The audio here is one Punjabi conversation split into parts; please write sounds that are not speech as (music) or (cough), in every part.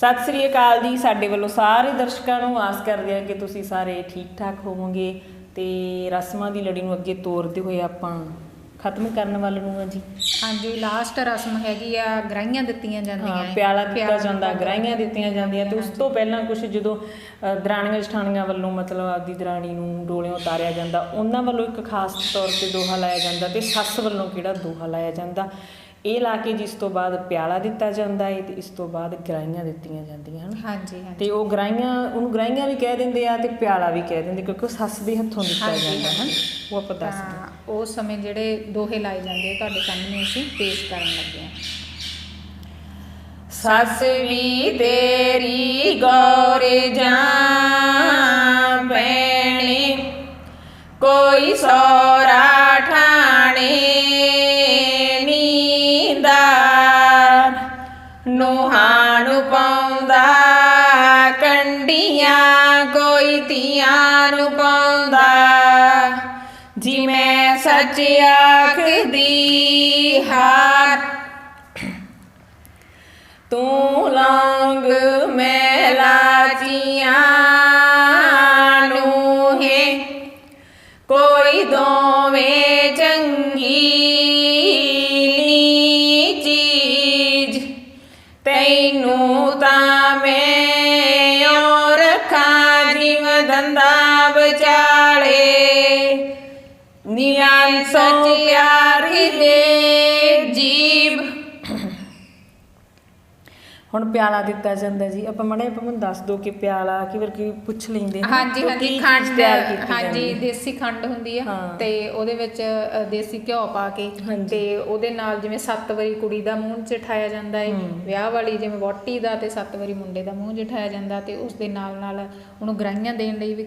ਸਤਿ ਸ੍ਰੀ ਅਕਾਲ ਜੀ ਸਾਡੇ ਵੱਲੋਂ ਸਾਰੇ ਦਰਸ਼ਕਾਂ ਨੂੰ ਆਸ ਕਰਦੇ ਹਾਂ ਕਿ ਤੁਸੀਂ ਸਾਰੇ ਠੀਕ ਠਾਕ ਹੋਵੋਗੇ ਤੇ ਰਸਮਾਂ ਦੀ ਲੜੀ ਨੂੰ ਅੱਗੇ ਤੋਰਦੇ ਹੋਏ ਆਪਾਂ ਖਤਮ ਕਰਨ ਵੱਲ ਨੂੰ ਆ ਜੀ। ਹਾਂਜੀ ਲਾਸਟ ਰਸਮ ਹੈਗੀ ਆ ਗਰਾਈਆਂ ਦਿੱਤੀਆਂ ਜਾਂਦੀਆਂ ਹਾਂ। ਪਿਆਲਾ ਦਿੱਤਾ ਜਾਂਦਾ ਗਰਾਈਆਂ ਦਿੱਤੀਆਂ ਜਾਂਦੀਆਂ ਤੇ ਉਸ ਤੋਂ ਪਹਿਲਾਂ ਕੁਝ ਜਦੋਂ ਦਰਾਣੀਆਂ ਜਠਾਣੀਆਂ ਵੱਲੋਂ ਮਤਲਬ ਆਪਦੀ ਦਰਾਣੀ ਨੂੰ ਡੋਲਿਓਂ ਉਤਾਰਿਆ ਜਾਂਦਾ ਉਹਨਾਂ ਵੱਲੋਂ ਇੱਕ ਖਾਸ ਤੌਰ ਤੇ ਦੋਹਾ ਲਾਇਆ ਜਾਂਦਾ ਤੇ ਸੱਸ ਵੱਲੋਂ ਕਿਹੜਾ ਦੋਹਾ ਲਾਇਆ ਜਾਂਦਾ? ਇਹ ਲਾ ਕੇ ਜਿਸ ਤੋਂ ਬਾਅਦ ਪਿਆਲਾ ਦਿੱਤਾ ਜਾਂਦਾ ਹੈ ਤੇ ਇਸ ਤੋਂ ਬਾਅਦ ਗਰਾਈਆਂ ਦਿੱਤੀਆਂ ਜਾਂਦੀਆਂ ਹਨ। ਹਾਂਜੀ ਹਾਂਜੀ। ਤੇ ਉਹ ਗਰਾਈਆਂ ਉਹਨੂੰ ਗਰਾਈਆਂ ਵੀ ਕਹਿ ਦਿੰਦੇ ਆ ਤੇ ਪਿਆਲਾ ਵੀ ਕਹਿ ਦਿੰਦੇ ਕਿਉਂਕਿ ਉਹ ਸੱਸ ਦੇ ਹੱਥੋਂ ਦਿੱਤਾ ਜਾਂਦਾ ਹਨ ਉਹ ਆਪਾਂ ਦੱਸ ਦਿੰਦੇ ਤਾਂ ਉਸ ਸਮੇਂ ਜਿਹੜੇ ਦੋਹੇ ਲਾਏ ਜਾਂਦੇ ਤੁਹਾਡੇ ਸਾਹਮਣੇ ਅਸੀਂ ਪੇਸ਼ ਕਰਨ ਲੱਗੇ ਹਾਂ। ਸੱਸ ਵੀ ਤੇਰੀ ਗੌਰ ਜਾਂ ਨੂਹਾਂ ਪਾਉਂਦਾ ਕੰਡੀਆਂ ਕੋਈ ਧੀਆਂ ਨੂੰ ਪਾਉਂਦਾ। ਜੀ ਮੈਂ ਸੱਚ ਆਖਦੀ ਹਾਰ ਤੂੰ ਲੰਗ ਜਿਵ ਦੰਦਾ ਵਿਚਾਲੇ ਨਿਆਂ ਸੱਚ ਪਿਆਰ ਦੇ ਜੀਬ ਹੁਣ ਪਿਆਲਾ ਦਿੱਤਾ ਜਾਂਦਾ ਜੀ ਆਪਾਂ ਮੜੇ ਆਪਾਂ ਮੈਨੂੰ ਦੱਸ ਦੋ ਕਿ ਪਿਆਲਾ ਕਿ ਵਾਰ ਕੀ ਪੁੱਛ ਲੈਂਦੇ ਨੇ ਹਾਂਜੀ ਹਾਂਜੀ ਖੰਡ ਤਿਆਰ ਕੀਤੀ ਜਾਂਦੀ ਹਾਂਜੀ। ਦੇਸੀ ਖੰਡ ਹੁੰਦੀ ਆ। ਤੇ ਉਹਦੇ ਵਿੱਚ ਦੇਸੀ ਘਿਓ ਪਾ ਕੇ। ਤੇ ਉਹਦੇ ਨਾਲ ਜਿਵੇਂ ਸੱਤ ਵਾਰੀ ਕੁੜੀ ਦਾ ਮੂੰਹ ਚਠਾਇਆ ਜਾਂਦਾ ਹੈ ਵਿਆਹ ਵਾਲੀ ਜਿਵੇਂ ਵੋਟੀ ਦਾ ਤੇ ਸੱਤ ਵਾਰੀ ਮੁੰਡੇ ਦਾ ਮੂੰਹ ਚਠਾਇਆ ਜਾਂਦਾ ਤੇ ਉਸ ਦੇ ਨਾਲ ਨਾਲ ਉਹਨੂੰ ਗਰਾਈਆਂ ਦੇਣ ਲਈ ਵੀ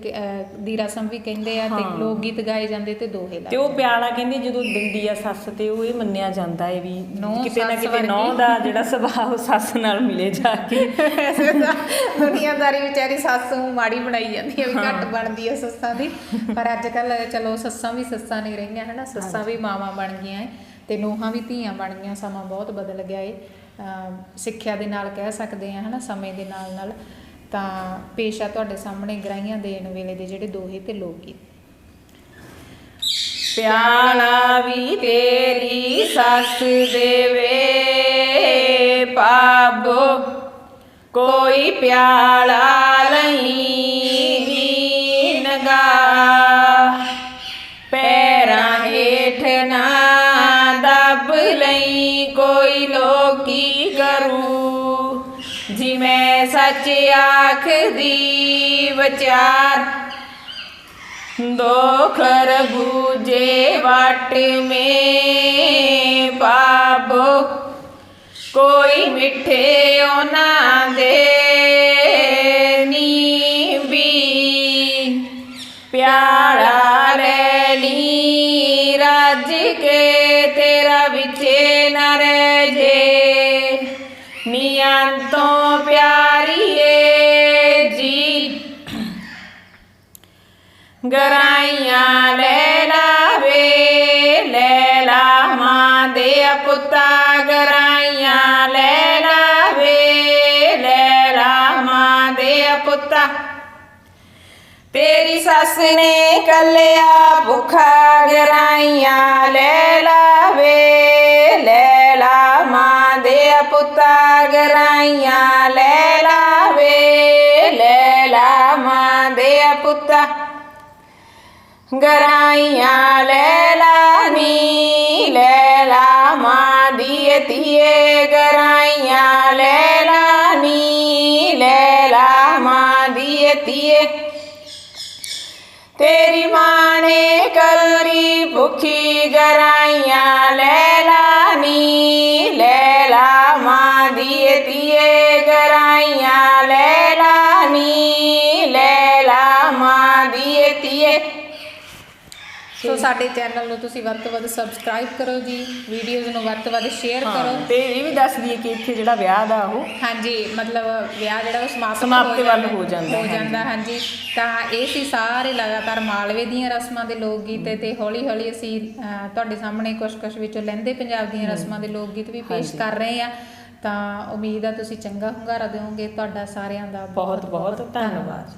ਦੀ ਰਸਮ ਵੀ ਕਹਿੰਦੇ ਆ ਤੇ। ਲੋਕ ਗੀਤ ਗਾਏ ਜਾਂਦੇ ਤੇ ਦੋਹੇ ਤੇ ਲਾਏ ਉਹ ਪਿਆਲਾ ਕਹਿੰਦੇ ਜਦੋਂ ਦਿੰਦੀ ਆ ਸੱਸ ਤੇ ਉਹ ਇਹ ਮੰਨਿਆ ਜਾਂਦਾ ਹੈ ਵੀ ਕਿਤੇ ਨਾ ਕਿਤੇ ਨੌ। ਦਾ ਜਿਹੜਾ ਸੁਭਾਅ ਉਹ ਸੱਸ ਨਾਲ ਮਿਲੇ ਜਾ ਕੇ। (laughs) ਦੁਨੀਆਦਾਰੀ ਵਿਚਾਰੀ ਸੱਸ ਨੂੰ ਮਾੜੀ ਬਣਾਈ ਜਾਂਦੀ ਹੈ ਵੀ ਘੱਟ ਬਣਦੀ ਹੈ ਸੱਸਾਂ ਦੀ। ਪਰ ਅੱਜ ਕੱਲ ਚਲੋ ਸੱਸਾਂ ਵੀ ਸੱਸਾਂ ਨਹੀਂ ਰਹੀਆਂ ਹਨਾ? ਸੱਸਾਂ ਵੀ ਮਾਵਾਂ ਬਣ ਗਈਆਂ ਤੇ ਨੂੰਹਾਂ ਵੀ ਧੀਆਂ ਬਣ ਗਈਆਂ ਸਮਾਂ ਬਹੁਤ ਬਦਲ ਗਿਆ ਏ। ਸਿੱਖਿਆ ਦੇ ਨਾਲ ਕਹਿ ਸਕਦੇ ਆ ਹਨਾ? ਸਮੇਂ ਦੇ ਨਾਲ ਨਾਲ ਤਾਂ ਪੇਸ਼ਾ ਤੁਹਾਡੇ ਸਾਹਮਣੇ ਗਰਾਈਆਂ ਦੇਣ ਵੇਲੇ ਦੇ ਜਿਹੜੇ ਦੋਹੇ ਤੇ ਲੋਕ ਗੀਤ ਪਿਆਲਾ ਵੀ ਤੇਰੀ ਸੱਸ ਦੇਵੇ। पाप कोई प्याला नहीं नगा पैर हेठ ना दब लई कोई लोकी करू। जी मैं सच आख दी बचार दो खरबूजे वट में ਮਿੱਠੇ ਉਹਨਾਂ ਦੇ ਨੀਵੀ ਪਿਆਰਾ ਰੈਲੀ ਰੱਜ ਕੇ ਤੇਰਾ ਵਿਚੇ ਨਾ ਰਹਿ ਜੇ। ਨਿਯੰਤੋਂ ਪਿਆਰੀਏ ਜੀ। ਗਰਾਈਆਂ ਲੈ ਤੇਰੀ ਸੱਸ ਨੇ ਕੱਲਿਆ ਭੁੱਖਾ ਗਰਾਈਆਂ ਲੈ ਲਾਵੇ, ਲੈ ਲਾ ਮਾਂ ਦੇ ਪੁੱਤਾ ਗਰਾਈਆਂ ਲੈ ਲਾਵੇ, ਲੈ ਲਾ ਮਾਂ ਦੇ ਪੁੱਤਾ ਗਰਾਈਆਂ ਲੈ ਲਾ ਨੀ ਲੈ ਲਾ ਮਾਂ ਦੀ ਧੀਏ ਗਰਾਈਆਂ ਲੈ ਲਾ ਨੀ ਲੈ ਲਾ ਮਾਂ ਦੀਏ ਧੀਏ ਤੇਰੀ ਮਾਂ ਨੇ ਕਲਰੀ ਭੁੱਖੀ ਗਰਾਈਆਂ ਲੈ ਸੋ ਸਾਡੇ ਚੈਨਲ ਨੂੰ ਤੁਸੀਂ ਵੱਧ ਤੋਂ ਵੱਧ ਸਬਸਕ੍ਰਾਈਬ ਕਰੋ ਜੀ ਵੀਡੀਓਜ਼ ਨੂੰ ਵੱਧ ਤੋਂ ਵੱਧ ਸ਼ੇਅਰ ਕਰੋ। ਤੇ ਇਹ ਵੀ ਦੱਸ ਦਈਏ ਕਿ ਇੱਥੇ ਜਿਹੜਾ ਵਿਆਹ ਦਾ ਉਹ ਹਾਂਜੀ ਮਤਲਬ ਵਿਆਹ ਜਿਹੜਾ ਉਹ ਸਮਾਪਤ ਸਮਾਪਤੀ ਵੱਲ ਹੋ ਜਾਂਦਾ ਹੋ ਜਾਂਦਾ ਹਾਂਜੀ। ਤਾਂ ਇਹ ਸੀ ਸਾਰੇ ਲਗਾਤਾਰ ਮਾਲਵੇ ਦੀਆਂ ਰਸਮਾਂ ਦੇ ਲੋਕ ਗੀਤ ਤੇ ਹੌਲੀ ਹੌਲੀ ਅਸੀਂ ਤੁਹਾਡੇ ਸਾਹਮਣੇ ਕੁਝ ਕੁਝ ਵਿੱਚੋਂ ਲਹਿੰਦੇ ਪੰਜਾਬ ਦੀਆਂ ਰਸਮਾਂ ਦੇ ਲੋਕ ਗੀਤ ਵੀ ਪੇਸ਼ ਕਰ ਰਹੇ ਆ। ਤਾਂ ਉਮੀਦ ਆ ਤੁਸੀਂ ਚੰਗਾ ਹੁੰਗਾਰਾ ਦਿਓਗੇ। ਤੁਹਾਡਾ ਸਾਰਿਆਂ ਦਾ ਬਹੁਤ ਬਹੁਤ ਧੰਨਵਾਦ।